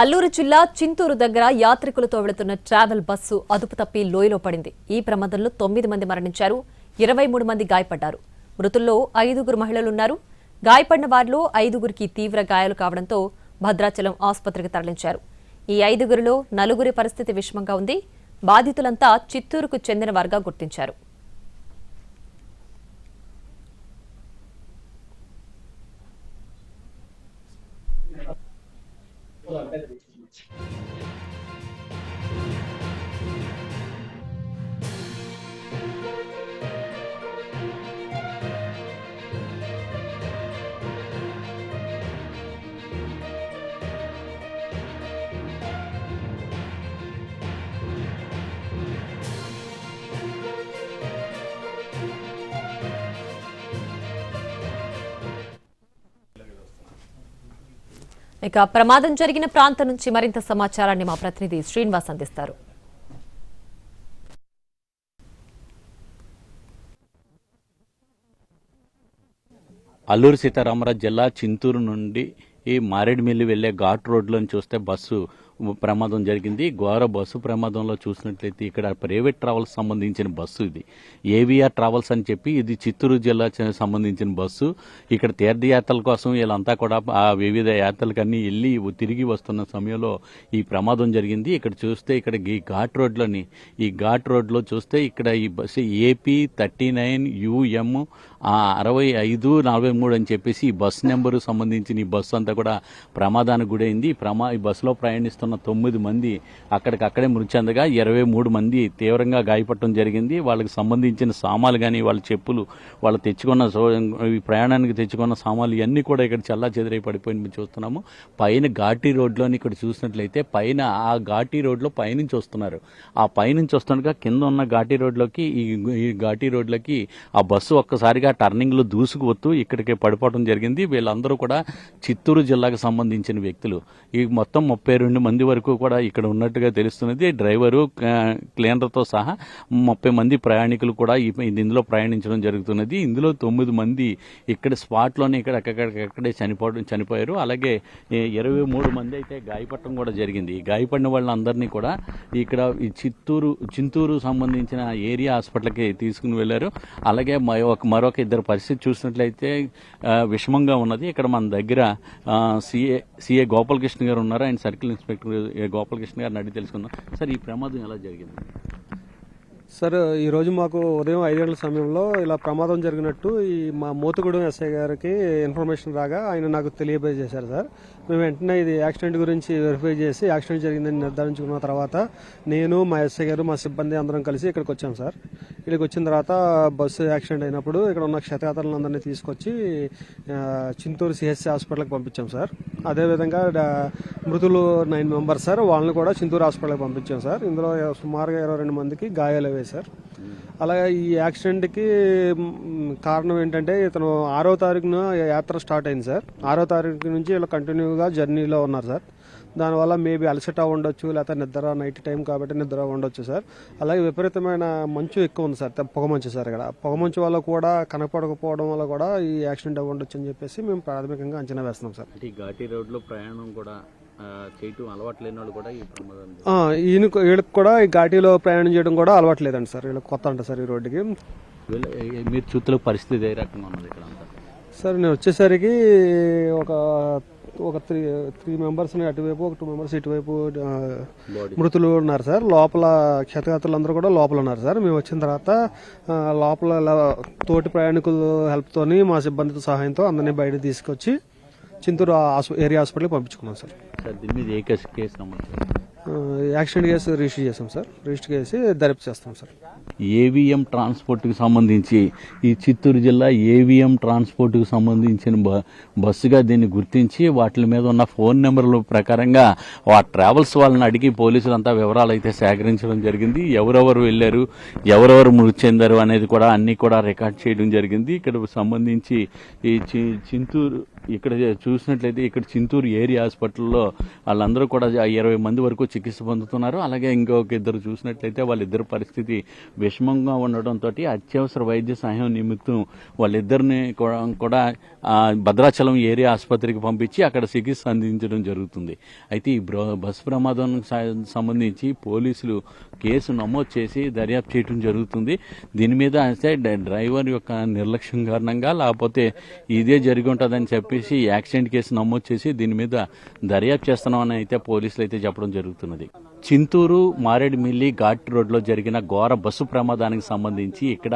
అల్లూరు జిల్లా చింతూరు దగ్గర యాత్రికులతో వెళుతున్న ట్రావెల్ బస్సు అదుపు తప్పి లోయలో పడింది. ఈ ప్రమాదంలో తొమ్మిది మంది మరణించారు ఇరవై మూడు మంది గాయపడ్డారు. మృతుల్లో ఐదుగురు మహిళలున్నారు. గాయపడిన వారిలో ఐదుగురికి తీవ్ర గాయాలు కావడంతో భద్రాచలం ఆసుపత్రికి తరలించారు. ఈ ఐదుగురిలో నలుగురి పరిస్థితి విషమంగా ఉంది. బాధితులంతా చిత్తూరుకు చెందిన వారుగా గుర్తించారు. kullanmaya devam edecek. ఇక ప్రమాదం జరిగిన ప్రాంతం నుంచి మరింత సమాచారాన్ని మా ప్రతినిధి శ్రీనివాస్ అందిస్తారు. అల్లూరు సీతారామరాజు జిల్లా చింతూరు నుండి ఈ మారేడుమిల్లి వెళ్ళే ఘాట్ రోడ్లను చూస్తే బస్సు ప్రమాదం జరిగింది. ఘోర బస్సు ప్రమాదంలో చూసినట్లయితే ఇక్కడ ప్రైవేట్ ట్రావెల్స్ సంబంధించిన బస్సు ఇది. ఏవిఆర్ ట్రావెల్స్ అని చెప్పి ఇది చిత్తూరు జిల్లా సంబంధించిన బస్సు. ఇక్కడ తీర్థయాత్రల కోసం వీళ్ళంతా కూడా ఆ వివిధ యాత్రలకన్నీ వెళ్ళి తిరిగి వస్తున్న సమయంలో ఈ ప్రమాదం జరిగింది. ఇక్కడ చూస్తే ఇక్కడ ఈ ఘాట్ రోడ్లోని ఈ ఘాట్ రోడ్లో చూస్తే ఇక్కడ ఈ bus AP thirty nine UM అరవై ఐదు నలభై మూడు అని చెప్పేసి ఈ బస్ నెంబరు సంబంధించిన ఈ బస్సు అంతా కూడా ప్రమాదానికి గురైంది. ప్రమా ఈ బస్సులో ప్రయాణిస్తున్న తొమ్మిది మంది అక్కడికక్కడే మృతి చెందగా ఇరవై మూడు మంది తీవ్రంగా గాయపడటం జరిగింది. వాళ్ళకి సంబంధించిన సామాన్లు కానీ వాళ్ళ చెప్పులు వాళ్ళు తెచ్చుకున్న ఈ ప్రయాణానికి తెచ్చుకున్న సామాన్లు ఇవన్నీ కూడా ఇక్కడ చల్లా చెదిరై పడిపోయింది మేము చూస్తున్నాము. పైన ఘాటీ రోడ్లోని ఇక్కడ చూసినట్లయితే పైన ఆ ఘాటీ రోడ్లో పైనుంచి వస్తున్నారు. ఆ పైనుంచి వస్తుండగా కింద ఉన్న ఘాటీ రోడ్లోకి ఈ ఈ ఘాటీ రోడ్లకి ఆ బస్సు ఒక్కసారిగా టర్నింగ్లో దూసుకు వస్తూ ఇక్కడికి పడిపోవడం జరిగింది. వీళ్ళందరూ కూడా చిత్తూరు జిల్లాకు సంబంధించిన వ్యక్తులు. ఈ మొత్తం ముప్పై రెండు మంది వరకు కూడా ఇక్కడ ఉన్నట్టుగా తెలుస్తున్నది. డ్రైవరు క్లీనర్తో సహా ముప్పై మంది ప్రయాణికులు కూడా ఈ- ఇందులో ప్రయాణించడం జరుగుతున్నది. ఇందులో తొమ్మిది మంది ఇక్కడ స్పాట్లోనే ఇక్కడ అక్కడక్కడే చనిపోవడం చనిపోయారు. అలాగే ఇరవై మూడు మంది అయితే గాయపడటం కూడా జరిగింది. ఈ గాయపడిన వాళ్ళందరినీ కూడా ఇక్కడ ఈ చిత్తూరు చింతూరు సంబంధించిన ఏరియా హాస్పిటల్కి తీసుకుని వెళ్ళారు. అలాగే మరొక మరొక ఇద్దరు పరిస్థితి చూసినట్లయితే విషమంగా ఉన్నది. ఇక్కడ మన దగ్గర సిఏ సిఏ గోపాలకృష్ణ గారు ఉన్నారు. ఆయన సర్కిల్ ఇన్స్పెక్టర్ ఏ గోపాలకృష్ణ గారిని అడిగి తెలుసుకుందాం. సార్ ఈ ప్రమాదం ఎలా జరిగింది? సార్ ఈరోజు మాకు ఉదయం ఐదు గంటల సమయంలో ఇలా ప్రమాదం జరిగినట్టు ఈ మా మోతుగూడెం ఎస్ఐ గారికి ఇన్ఫర్మేషన్ రాగా ఆయన నాకు తెలియజేశారు సార్. మేము వెంటనే ఇది యాక్సిడెంట్ గురించి వెరిఫై చేసి యాక్సిడెంట్ జరిగిందని నిర్ధారించుకున్న తర్వాత నేను మా ఎస్ఐ గారు మా సిబ్బంది అందరం కలిసి ఇక్కడికి వచ్చాం సార్. ఇక్కడికి వచ్చిన తర్వాత బస్సు యాక్సిడెంట్ అయినప్పుడు ఇక్కడ ఉన్న క్షతగాతలందరినీ తీసుకొచ్చి చింతూరు సిహెచ్సి హాస్పిటల్కి పంపించాం సార్. అదేవిధంగా మృతులు నైన్ మెంబర్స్ సార్. వాళ్ళని కూడా చింతూరు హాస్పిటల్కి పంపించాం సార్. ఇందులో సుమారుగా ఇరవై రెండు మందికి గాయాలు అయ్యాయి సార్. అలాగే ఈ యాక్సిడెంట్కి కారణం ఏంటంటే ఇతను ఆరో తారీఖున యాత్ర స్టార్ట్ అయింది సార్. ఆరో తారీఖు నుంచి ఇలా కంటిన్యూగా జర్నీలో ఉన్నారు సార్. దానివల్ల మేబీ అలసట ఉండొచ్చు లేకపోతే నిద్ర నైట్ టైం కాబట్టి నిద్ర ఉండొచ్చు సార్. అలాగే విపరీతమైన మంచు ఎక్కువ ఉంది సార్ పొగమంచు సార్ ఇక్కడ. పొగమంచు వల్ల కూడా కనపడకపోవడం వల్ల కూడా ఈ యాక్సిడెంట్ ఉండొచ్చు అని చెప్పేసి మేము ప్రాథమికంగా అంచనా వేస్తున్నాం సార్. అంటే ఈ ఘాటీ రోడ్లో ప్రయాణం కూడా చేయటం అలవాటు లేని వాళ్ళు కూడా ఈ ప్రమాదం ఈయన వీళ్ళకి కూడా ఈ ఘాటీలో ప్రయాణం చేయడం కూడా అలవాటు లేదండి సార్. వీళ్ళకి కొత్త అంట సార్ ఈ రోడ్డుకి. మీరు చూతుల పరిస్థితి ఏ రకంగా ఉన్నది ఇక్కడ సార్ నేను వచ్చేసరికి ఒక ఒక త్రీ త్రీ మెంబర్స్ అటువైపు ఒక టూ మెంబర్స్ ఇటువైపు మృతులు ఉన్నారు సార్. లోపల క్షతగాత్రులు అందరూ కూడా లోపల ఉన్నారు సార్. మేము వచ్చిన తర్వాత లోపల తోటి ప్రయాణికుల హెల్ప్తోని మా సిబ్బందితో సహాయంతో అందరినీ బయట తీసుకొచ్చి చింతూరు ఏరియా హాస్పిటల్కి పంపించుకున్నాం సార్. సార్ దీని మీద ఏ కేసు కేసు నమోదు యాక్సిడెంట్ కేసు రిజిస్టర్ చేస్తాం సార్. రిజిస్టర్ చేసి దర్యాప్తు చేస్తాం సార్. ఏవిఎం ట్రాన్స్పోర్ట్కి సంబంధించి ఈ చిత్తూరు జిల్లా ఏవిఎం ట్రాన్స్పోర్ట్కి సంబంధించిన బ బస్సుగా దీన్ని గుర్తించి వాటి మీద ఉన్న ఫోన్ నెంబర్ల ప్రకారంగా ఆ ట్రావెల్స్ వాళ్ళని అడిగి పోలీసులు అంతా వివరాలు అయితే సేకరించడం జరిగింది. ఎవరెవరు వెళ్ళారు ఎవరెవరు మృతి చెందారు అనేది కూడా అన్నీ కూడా రికార్డ్ చేయడం జరిగింది. ఇక్కడ సంబంధించి ఈ చి- చింతూరు ఇక్కడ చూసినట్లయితే ఇక్కడ చింతూరు ఏరియా హాస్పిటల్లో వాళ్ళందరూ కూడా ఇరవై మంది వరకు చికిత్స పొందుతున్నారు. అలాగే ఇంకొక ఇద్దరు చూసినట్లయితే వాళ్ళిద్దరు పరిస్థితి విషమంగా ఉండడంతో అత్యవసర వైద్య సహాయం నిమిత్తం వాళ్ళిద్దరిని కూడా- కూడా భద్రాచలం ఏరియా ఆసుపత్రికి పంపించి అక్కడ చికిత్స అందించడం జరుగుతుంది. అయితే ఈ బస్సు ప్రమాదం సంబంధించి పోలీసులు కేసు నమోదు చేసి దర్యాప్తు చేయడం జరుగుతుంది. దీని మీద అయితే డ్రైవర్ యొక్క నిర్లక్ష్యం కారణంగా లేకపోతే ఇదే జరిగి ఉంటుందని చెప్పి చెప్పేసి యాక్సిడెంట్ కేసు నమోదు చేసి దీని మీద దర్యాప్తు చేస్తున్నామని అయితే పోలీసులు అయితే చెప్పడం జరుగుతున్నది. చింతూరు మారేడుమిల్లి ఘాట్ రోడ్లో జరిగిన ఘోర బస్సు ప్రమాదానికి సంబంధించి ఇక్కడ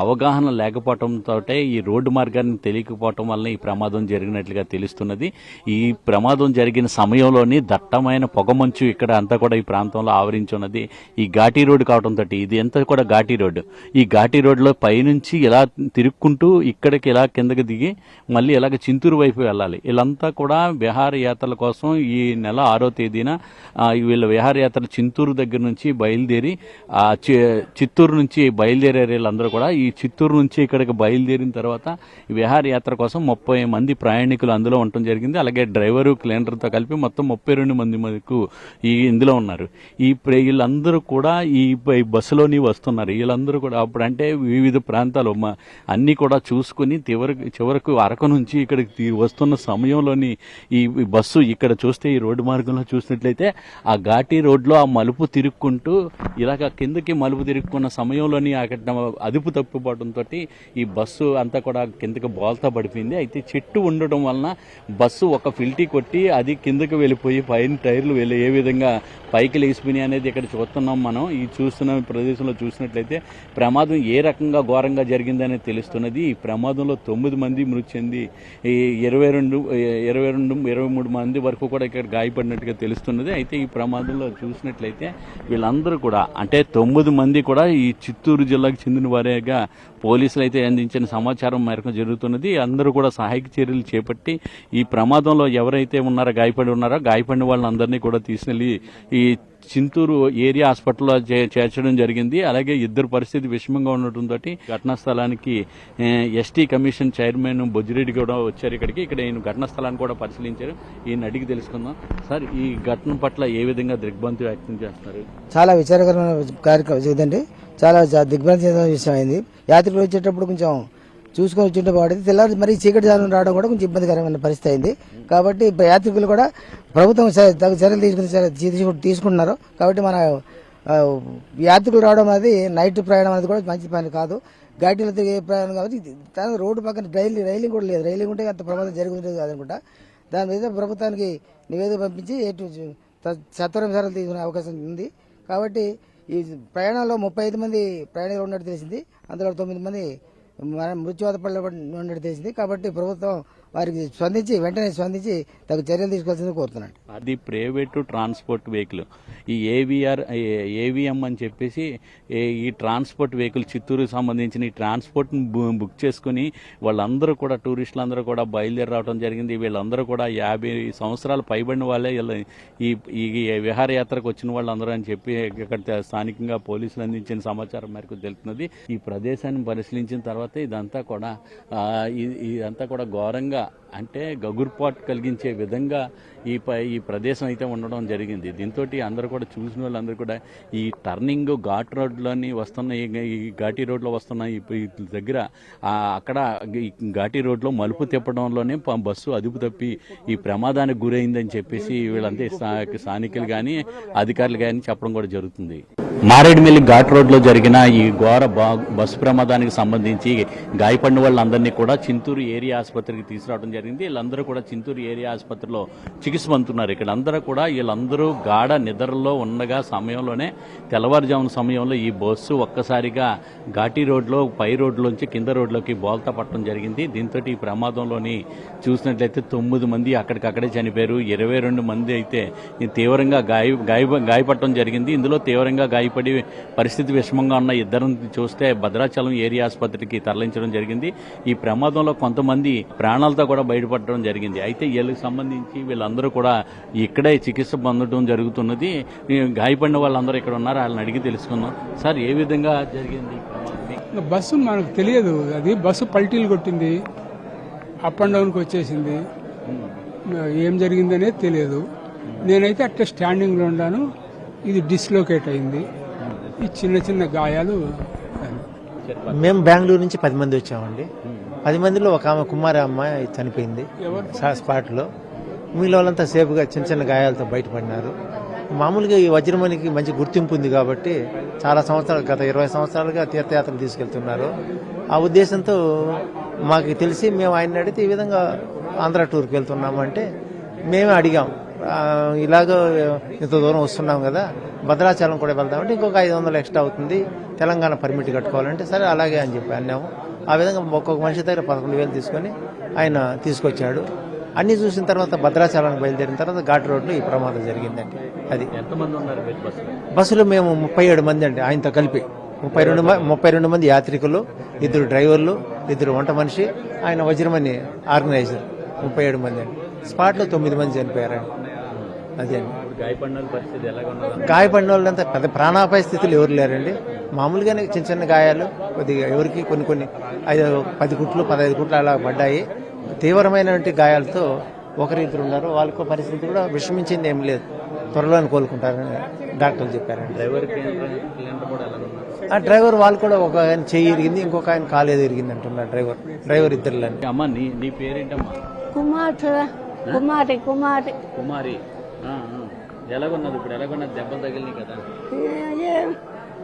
అవగాహన లేకపోవడంతో ఈ రోడ్డు మార్గాన్ని తెలియకపోవటం వల్ల ఈ ప్రమాదం జరిగినట్లుగా తెలుస్తున్నది. ఈ ప్రమాదం జరిగిన సమయంలోని దట్టమైన పొగమంచు ఇక్కడ అంతా కూడా ఈ ప్రాంతంలో ఆవరించి ఉన్నది ఈ ఘాటీ రోడ్డు కావడంతో ఇది ఎంత కూడా ఘాటీ రోడ్డు. ఈ ఘాటీ రోడ్లో పైనుంచి ఇలా తిరుక్కుంటూ ఇక్కడికి ఇలా కిందకి దిగి మళ్ళీ ఇలాగ చింతూరు వైపు వెళ్ళాలి. వీళ్ళంతా కూడా విహారయాత్రల కోసం ఈ నెల ఆరో తేదీన వీళ్ళ విహార విహారయాత్ర చింతూరు దగ్గర నుంచి బయలుదేరి ఆ చి- చిత్తూరు నుంచి బయలుదేరే వీళ్ళందరూ కూడా. ఈ చిత్తూరు నుంచి ఇక్కడికి బయలుదేరిన తర్వాత విహారయాత్ర కోసం ముప్పై మంది ప్రయాణికులు అందులో ఉండటం జరిగింది. అలాగే డ్రైవరు క్లీనర్తో కలిపి మొత్తం ముప్పై రెండు మంది మనకు ఈ ఇందులో ఉన్నారు. ఈ వీళ్ళందరూ కూడా ఈ బస్సులోని వస్తున్నారు. వీళ్ళందరూ కూడా అప్పుడంటే వివిధ ప్రాంతాలు మా అన్నీ కూడా చూసుకుని చివరికి చివరకు అరకు నుంచి ఇక్కడికి వస్తున్న సమయంలోని ఈ ఈ బస్సు ఇక్కడ చూస్తే ఈ రోడ్డు మార్గంలో చూసినట్లయితే ఆ ఘాటీ రోడ్లో ఆ మలుపు తిరుక్కుంటూ ఇలాగ కిందకి మలుపు తిరుక్కున్న సమయంలోని అక్కడ అదుపు తప్పిపోవడంతో ఈ బస్సు అంతా కూడా కిందకి బోల్తా పడిపోయింది. అయితే చెట్టు ఉండడం వలన బస్సు ఒక ఫిల్టీ కొట్టి అది కిందకి వెళ్ళిపోయి పైన టైర్లు వెళ్ళి ఏ విధంగా పైకి లేచిపోయినాయి అనేది ఇక్కడ చూస్తున్నాం మనం. ఈ చూస్తున్న ప్రదేశంలో చూసినట్లయితే ప్రమాదం ఏ రకంగా ఘోరంగా జరిగిందనేది తెలుస్తున్నది. ఈ ప్రమాదంలో తొమ్మిది మంది మృతి చెంది ఈ ఇరవై రెండు ఇరవై రెండు ఇరవై మూడు మంది వరకు కూడా ఇక్కడ గాయపడినట్టుగా తెలుస్తున్నది. అయితే ఈ ప్రమాదంలో చూసినట్లయితే వీళ్ళందరూ కూడా అంటే తొమ్మిది మంది కూడా ఈ చిత్తూరు జిల్లాకు చెందిన వారేగా పోలీసులు అయితే అందించిన సమాచారం మేరకు జరుగుతున్నది. అందరూ కూడా సహాయక చర్యలు చేపట్టి ఈ ప్రమాదంలో ఎవరైతే ఉన్నారో గాయపడి ఉన్నారో గాయపడిన వాళ్ళందరినీ కూడా తీసుకెళ్ళి ఈ చింతూరు ఏరియా హాస్పిటల్లో చే- చేర్చడం జరిగింది. అలాగే ఇద్దరు పరిస్థితి విషమంగా ఉండటంతో ఘటనా స్థలానికి ఎస్టీ కమిషన్ చైర్మన్ బొజ్జిరెడ్డి కూడా వచ్చారు ఇక్కడికి. ఇక్కడ ఈయన ఘటనా స్థలాన్ని కూడా పరిశీలించారు. ఈయన అడిగి తెలుసుకుందాం. సార్ ఈ ఘటన పట్ల ఏ విధంగా దిగ్భ్రాంతి వ్యక్తం చేస్తున్నారు? చాలా విచారకరమైన కార్యక్రమం ఇదండి చాలా దిగ్భ్రాంతి విషయం అయింది. యాత్రికులు వచ్చేటప్పుడు కొంచెం చూసుకొని వచ్చింటే బాగుంటుంది తెల్లారి మరి చీకటి జాలం రావడం కూడా కొంచెం ఇబ్బందికరమైన పరిస్థితి అయింది. కాబట్టి యాత్రికులు కూడా ప్రభుత్వం తగు చర్యలు తీసుకుని తీసుకు- తీసుకుంటున్నారు. కాబట్టి మన యాత్రికులు రావడం అనేది నైట్ ప్రయాణం అనేది కూడా మంచి పని కాదు. ఘాటీలో తిరిగే ప్రయాణం కాబట్టి దాని రోడ్డు పక్కన రైలు రైలింగ్ కూడా లేదు. రైలింగ్ ఉంటే అంత ప్రమాదం జరుగుతుంది కాదనుకుంటా. దాని మీద ప్రభుత్వానికి నివేదిక పంపించి ఎటు సత్వరం చర్యలు తీసుకునే అవకాశం ఉంది. కాబట్టి ఈ ప్రయాణంలో ముప్పై ఐదు మంది ప్రయాణికులు ఉన్నట్టు తెలిసింది. అందులో తొమ్మిది మంది మృత్యువాత పడిన ఉన్నట్టు తెలిసింది. కాబట్టి ప్రభుత్వం వారికి స్పందించి వెంటనే స్పందించి తగు చర్యలు తీసుకోవాల్సింది కోరుతున్నాను. అది ప్రైవేటు ట్రాన్స్పోర్ట్ వెహికల్. ఈ ఏవిఆర్ ఏవిఎం అని చెప్పేసి ఈ ట్రాన్స్పోర్ట్ వెహికల్ చిత్తూరుకి సంబంధించిన ఈ ట్రాన్స్పోర్ట్ని బుక్ చేసుకుని వాళ్ళందరూ కూడా టూరిస్టులు అందరూ కూడా బయలుదేరి రావడం జరిగింది. వీళ్ళందరూ కూడా యాభై సంవత్సరాలు పైబడిన వాళ్ళే. ఈ ఈ విహారయాత్రకు వచ్చిన వాళ్ళందరూ అని చెప్పి ఇక్కడ స్థానికంగా పోలీసులు అందించిన సమాచారం మేరకు తెలుపుతున్నది. ఈ ప్రదేశాన్ని పరిశీలించిన తర్వాత ఇదంతా కూడా ఇదంతా కూడా ఘోరంగా 감사합니다. అంటే గగుర్పాటు కలిగించే విధంగా ఈ ఈ ప్రదేశం అయితే ఉండడం జరిగింది. దీంతో అందరూ కూడా చూసిన వాళ్ళందరూ కూడా ఈ టర్నింగ్ ఘాట్ రోడ్లోని వస్తున్న ఈ ఘాటి ఘాటీ రోడ్లో వస్తున్న ఈ దగ్గర అక్కడ ఈ ఘాటీ రోడ్లో మలుపు తిప్పడంలోనే బస్సు అదుపు తప్పి ఈ ప్రమాదానికి గురైందని చెప్పేసి వీళ్ళంతా స్థానికులు కానీ అధికారులు కానీ చెప్పడం కూడా జరుగుతుంది. మారేడుమిల్లి ఘాట్ రోడ్లో జరిగిన ఈ ఘోర బా- బస్సు ప్రమాదానికి సంబంధించి గాయపడిన వాళ్ళందరినీ కూడా చింతూరు ఏరియా ఆసుపత్రికి తీసుకురావడం జరిగింది. వీళ్ళందరూ కూడా చింతూరు ఏరియా ఆసుపత్రిలో చికిత్స పొందుతున్నారు. ఇక్కడ అందరూ కూడా వీళ్ళందరూ గాఢ నిద్రలో ఉండగా సమయంలోనే తెల్లవారుజామున సమయంలో ఈ బస్సు ఒక్కసారిగా ఘాటీ రోడ్లో పై రోడ్లోంచి కింద రోడ్లోకి బోల్తా పట్టడం జరిగింది. దీంతో ఈ ప్రమాదంలోని చూసినట్లయితే తొమ్మిది మంది అక్కడికక్కడే చనిపోయారు. ఇరవై రెండు మంది అయితే తీవ్రంగా గాయ గాయ గాయపడటం జరిగింది. ఇందులో తీవ్రంగా గాయపడి పరిస్థితి విషమంగా ఉన్న ఇద్దరిని చూస్తే భద్రాచలం ఏరియా ఆసుపత్రికి తరలించడం జరిగింది. ఈ ప్రమాదంలో కొంతమంది ప్రాణాలతో కూడా బయటపడడం జరిగింది. అయితే వీళ్ళకి సంబంధించి వీళ్ళందరూ కూడా ఇక్కడే చికిత్స పొందడం జరుగుతున్నది. గాయపడిన వాళ్ళందరూ ఇక్కడ ఉన్నారు. వాళ్ళని అడిగి తెలుసుకుందాం. సార్ ఏ విధంగా జరిగింది? బస్సు మనకు తెలియదు. అది బస్సు పల్టీలు కొట్టింది. అప్ అండ్ డౌన్కి వచ్చేసింది. ఏం జరిగిందనేది తెలియదు. నేనైతే అట్లా స్టాండింగ్లో ఉన్నాను. ఇది డిస్లోకేట్ అయింది. ఈ చిన్న చిన్న గాయాలు. మేము బెంగళూరు నుంచి పది మంది వచ్చామండి. పది మందిలో ఒక ఆమె కుమారి అమ్మాయి చనిపోయింది. స్పాట్లో. మిగిలిన వాళ్ళంతా సేఫ్గా చిన్న చిన్న గాయాలతో బయటపడినారు. మామూలుగా ఈ వజ్రమణికి మంచి గుర్తింపు ఉంది కాబట్టి చాలా సంవత్సరాలు గత ఇరవై సంవత్సరాలుగా తీర్థయాత్రలు తీసుకెళ్తున్నారు. ఆ ఉద్దేశంతో మాకు తెలిసి మేము ఆయన అడిగితే ఈ విధంగా ఆంధ్ర టూర్కి వెళ్తున్నాము అంటే మేమే అడిగాం. ఇలాగ ఇంత దూరం వస్తున్నాం కదా భద్రాచలం కూడా వెళ్దామంటే ఇంకొక ఐదు వందలు ఎక్స్ట్రా అవుతుంది తెలంగాణ పర్మిట్ కట్టుకోవాలంటే సరే అలాగే అని చెప్పి అన్నాము. ఆ విధంగా ఒక్కొక్క మనిషి దగ్గర పదకొండు వేలు తీసుకొని ఆయన తీసుకొచ్చాడు. అన్ని చూసిన తర్వాత భద్రాచలానికి బయలుదేరిన తర్వాత ఘాట్ రోడ్లో ఈ ప్రమాదం జరిగిందండి. అది. ఎంతమంది ఉన్నారు బస్సులో? మేము ముప్పై ఏడు మంది అండి ఆయనతో కలిపి. ముప్పై రెండు ముప్పై రెండు మంది యాత్రికులు ఇద్దరు డ్రైవర్లు ఇద్దరు వంట మనిషి ఆయన వజ్రమణి ఆర్గనైజర్. ముప్పై ఏడు మంది అండి. స్పాట్లో తొమ్మిది మంది చనిపోయారండి. అదే అండి. గాయపడిన వాళ్ళంతా పెద్ద ప్రాణాపాయ స్థితిలో ఎవరు లేరండి? మామూలుగానే చిన్న చిన్న గాయాలు కొద్దిగా ఎవరికి కొన్ని కొన్ని ఐదు పది కుట్లు పదహైదు కుట్లు అలా పడ్డాయి. తీవ్రమైనటువంటి గాయాలతో ఒకరిద్దరు ఉన్నారు. వాళ్ళకు పరిస్థితి కూడా విషమించింది ఏం లేదు. త్వరలోనే కోలుకుంటారని డాక్టర్లు చెప్పారండి. ఆ డ్రైవర్ వాళ్ళు కూడా ఒక ఆయన చెయ్యి ఇరిగింది ఇంకొక ఆయన కాలేదు ఇరిగింది అంటున్నారు డ్రైవర్. డ్రైవర్ ఇద్దరులని. అమ్మ నీ నీ పేరేంటమ్మా? కుమార్తె కుమారి కుమారి. కుమారి. ఆ, ఆ. ఎలాగున్నది ఇప్పుడు? ఎలాగున్నది? దెబ్బలు తగిలినాయి కదా.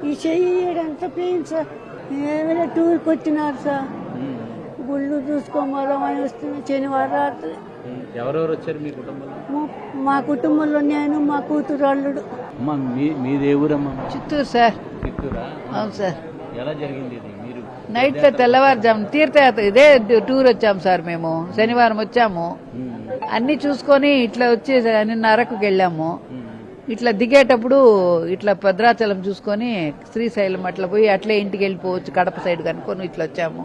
ఈ చెయ్యి ఎంత పెయిన్ సార్? ఏమైనా టూర్కి వచ్చినారు సార్. గుళ్ళు చూసుకోమని వస్తుంది. శనివారం రాత్రి. ఎవరెవరు వచ్చారు మీ కుటుంబంలో? మా- కుటుంబంలో నేను మా కూతురు అల్లుడు. అమ్మ మీ మీది ఏ ఊరమ్మా? చిత్తూరు సార్. చిత్తూరా? అవును సార్. ఎలా జరిగింది ఇది? మీరు నైట్లో తెల్లవారుజాము తీర్థయాత్ర ఇదే టూర్ వచ్చాము సార్ మేము. శనివారం వచ్చాము. అన్ని చూసుకొని ఇట్లా వచ్చి నిన్న అరకుకి వెళ్ళాము. ఇట్లా దిగేటప్పుడు ఇట్లా భద్రాచలం చూసుకొని శ్రీశైలం అట్లా పోయి అట్లే ఇంటికి వెళ్ళిపోవచ్చు కడప సైడ్ కనుక్కొని ఇట్లా వచ్చాము.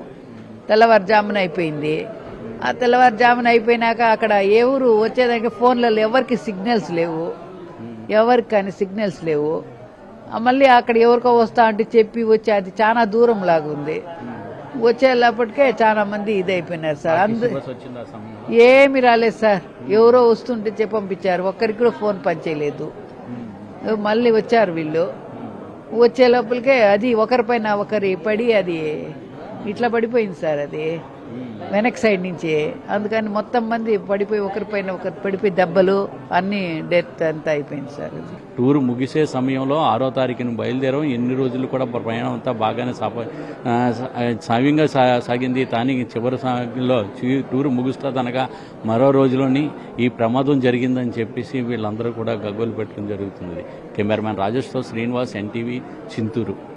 తెల్లవారుజామున అయిపోయింది. ఆ తెల్లవారుజామున అయిపోయినాక అక్కడ ఏ ఊరు వచ్చేదానికి ఫోన్లలో ఎవరికి సిగ్నల్స్ లేవు. ఎవరికి కానీ సిగ్నల్స్ లేవు. మళ్ళీ అక్కడ ఎవరికో వస్తా అంటే చెప్పి వచ్చి అది చాలా దూరం లాగుంది. వచ్చేటప్పటికే చాలా మంది ఇదైపోయినారు సార్. అందు ఏమి రాలేదు సార్. ఎవరో వస్తుంటే చెప్పి పంపించారు. ఒక్కరికి కూడా ఫోన్ పనిచేయలేదు మళ్ళీ వచ్చారు వీళ్ళు. వచ్చే లోపలికే అది ఒకరిపైన ఒకరి పడి అది ఇట్లా పడిపోయింది సార్ అది. వెనక్ సైడ్ నుంచి. అందుకని మొత్తం మంది పడిపోయి ఒకరిపైన ఒకరు పడిపోయి దెబ్బలు అన్ని డెత్ అంతా అయిపోయింది సార్. టూర్ ముగిసే సమయంలో ఆరో తారీఖున బయలుదేరాం. ఎన్ని రోజులు కూడా ప్రయాణం అంతా బాగానే సాప సవ్యంగా సా- సాగింది. కానీ చివరి సాగిలో టూర్ ముగుస్తుందనగా మరో రోజులోని ఈ ప్రమాదం జరిగిందని చెప్పేసి వీళ్ళందరూ కూడా గగ్గోలు పెట్టడం జరుగుతుంది కెమెరామ్యాన్ రాజేష్తో శ్రీనివాస్ ఎన్టీవీ చింతూరు.